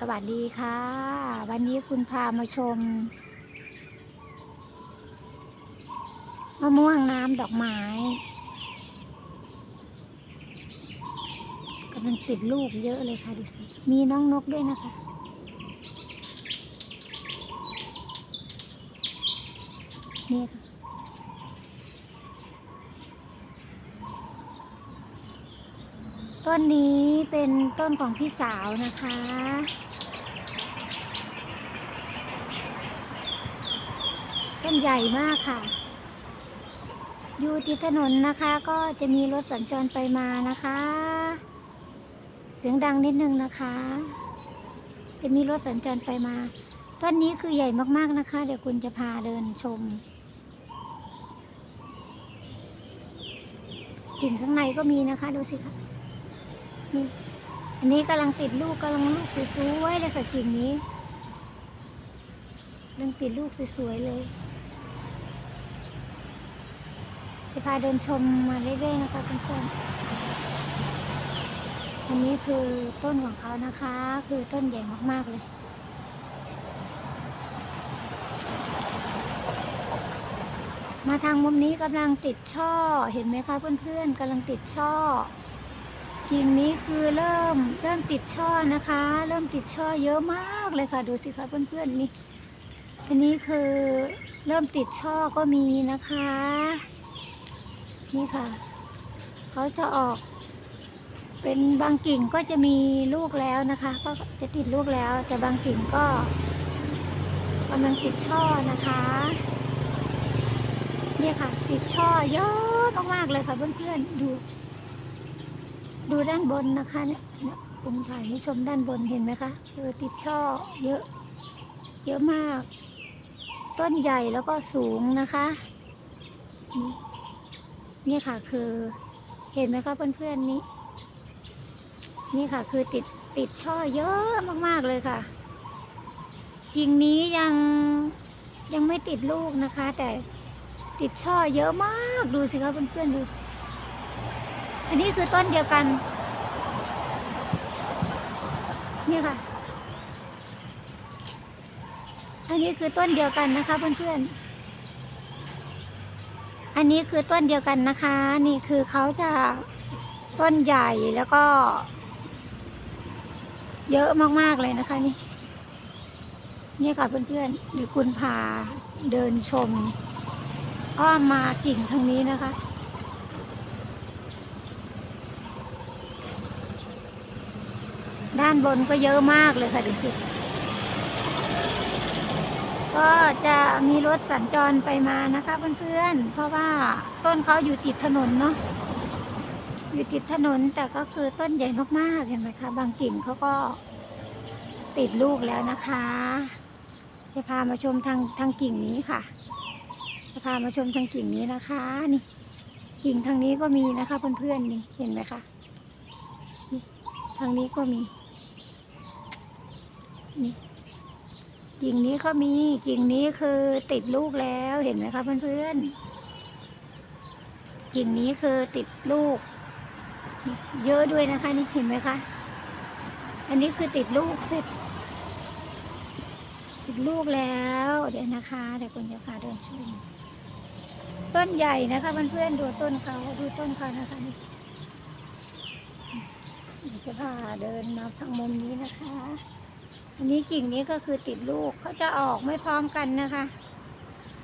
สวัสดีค่ะ วันนี้คุณพามาชมมะม่วงน้ำดอกไม้กำลังติดลูกเยอะเลยค่ะดูสิ มีน้องนกด้วยนะคะ นี่ค่ะ ต้นนี้เป็นต้นของพี่สาวนะคะ ต้นใหญ่มากค่ะ อยู่ติดถนนนะคะก็จะมีรถสัญจรไปมานะคะ เสียงดังนิดนึงนะคะ จะมีรถสัญจรไปมา ต้นนี้คือใหญ่มากๆนะคะ เดี๋ยวคุณจะพาเดินชมกิ่งข้างในก็มีนะคะ ดูสิคะ อันนี้กำลังติดลูกกำลังลูกสวยๆเลยค่ะกิ่งนี้กำลังติดลูกสวยๆเลย จะพาเดินชมมาเรื่อยๆนะคะเพื่อนๆอันนี้คือต้นของเขานะคะ คือต้นใหญ่มากๆเลยมาทางมุมนี้กำลังติดช่อ เห็นไหมคะเพื่อนๆกำลังติดช่อ กิ่งนี้คือเริ่มเริ่มติดช่อนะคะ เริ่มติดช่อเยอะมากเลยค่ะ ดูสิคะเพื่อนๆนี่อันนี้คือเริ่มติดช่อก็มีนะคะ นี่ค่ะเขาจะออก เป็นบางกิ่งก็จะมีลูกแล้วนะคะ ก็จะติดลูกแล้ว แต่บางกิ่งก็กำลังติดช่อนะคะเนี่ยค่ะ ติดช่อเยอะมากๆเลยค่ะเพื่อนๆดู ดูด้านบนนะคะเนี่ยผมถ่ายให้ชมด้านบนเห็นไหมคะคือติดช่อเยอะ เยอะมาก ต้นใหญ่แล้วก็สูงนะคะนี่นี่ค่ะคือเห็นไหมคะเพื่อนๆนี้ นี่ค่ะคือติดติดช่อเยอะมากๆเลยค่ะกิ่งนี้ยังยังไม่ติดลูกนะคะ แต่ติดช่อเยอะมากดูสิคะเพื่อนๆดู อันนี้คือต้นเดียวกัน นี่ค่ะ อันนี้คือต้นเดียวกันนะคะเพื่อนๆ อันนี้คือต้นเดียวกันนะคะ นี่คือเขาจะต้นใหญ่แล้วก็ เยอะมากๆเลยนะคะนี่นี่ค่ะเพื่อนๆเดี๋ยวคุณพาเดินชมอ้อมมากิ่งทางนี้นะคะานบนก็เยอะมากเลยค่ะดูสิ ก็จะมีรถสัญจรไปมานะคะเพื่อนๆ เพราะว่าต้นเขาอยู่ติดถนนเนาะ อยู่ติดถนนแต่ก็คือต้นใหญ่มากๆ เห็นไหมคะ บางกิ่งเขาก็ติดลูกแล้วนะคะ จะพามาชมทางทางกิ่งนี้ค่ะ จะพามาชมทางกิ่งนี้นะคะนี่กิ่งทางนี้ก็มีนะคะเพื่อนๆนี่เห็นไหมคะทางนี้ก็มี นี่กิ่งนี้เขามีกิ่งนี้คือติดลูกแล้วเห็นไหมคะเพื่อนๆกิ่งนี้คือติดลูก เยอะด้วยนะคะ นี่เห็นไหมคะ อันนี้คือติดลูกเสร็จติดลูกแล้วเดี๋ยวนะคะเดี๋ยวคุณจะพาเดินชมต้นใหญ่นะคะเพื่อนๆดูต้นเขาดูต้นเขานะคะนี่เดี๋ยวจะพาเดินมาทางมุมนี้นะคะ อันนี้กิ่งนี้ก็คือติดลูกเขาจะออกไม่พร้อมกันนะคะ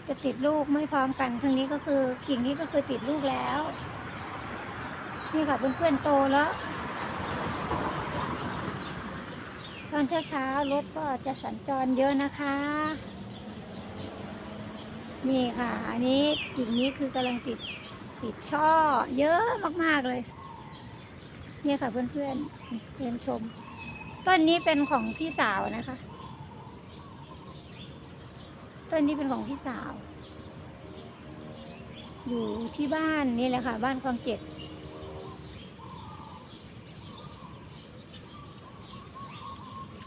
จะติดลูกไม่พร้อมกันทางนี้ก็คือกิ่งนี้ก็คือติดลูกแล้ว นี่ค่ะเพื่อนๆโตแล้ว ตอนเช้าๆรถก็จะสัญจรเยอะนะคะ นี่ค่ะ อันนี้กิ่งนี้คือกำลังติดติดช่อเยอะมากๆเลย เนี่ยค่ะเพื่อนๆเรียนชม ต้นนี้เป็นของพี่สาวนะคะ ต้นนี้เป็นของพี่สาว อยู่ที่บ้านนี่แหละค่ะ บ้านคลองเจ็ด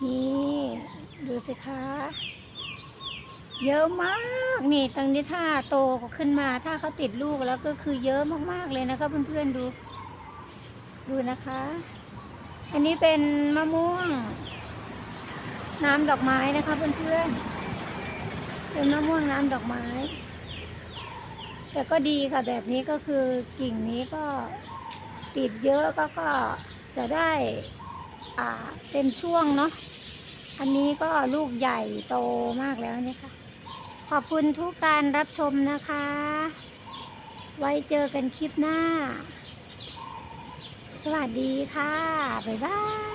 นี่ดูสิคะเยอะมากนี่ตรงนี้ถ้าโตขึ้นมาถ้าเขาติดลูกแล้วก็คือเยอะมากๆเลยนะคะเพื่อนๆดู ดูนะคะ อันนี้เป็นมะม่วง น้ำดอกไม้นะคะเพื่อนๆ เป็นมะม่วงน้ำดอกไม้ แต่ก็ดีค่ะแบบนี้ก็คือกิ่งนี้ก็ติดเยอะก็ก็จะได้อ่าเป็นช่วงเนาะ อันนี้ก็ลูกใหญ่โตมากแล้วนี่ค่ะ ขอบคุณทุกการรับชมนะคะ ไว้เจอกันคลิปหน้า สวัสดีค่ะ บ๊ายบาย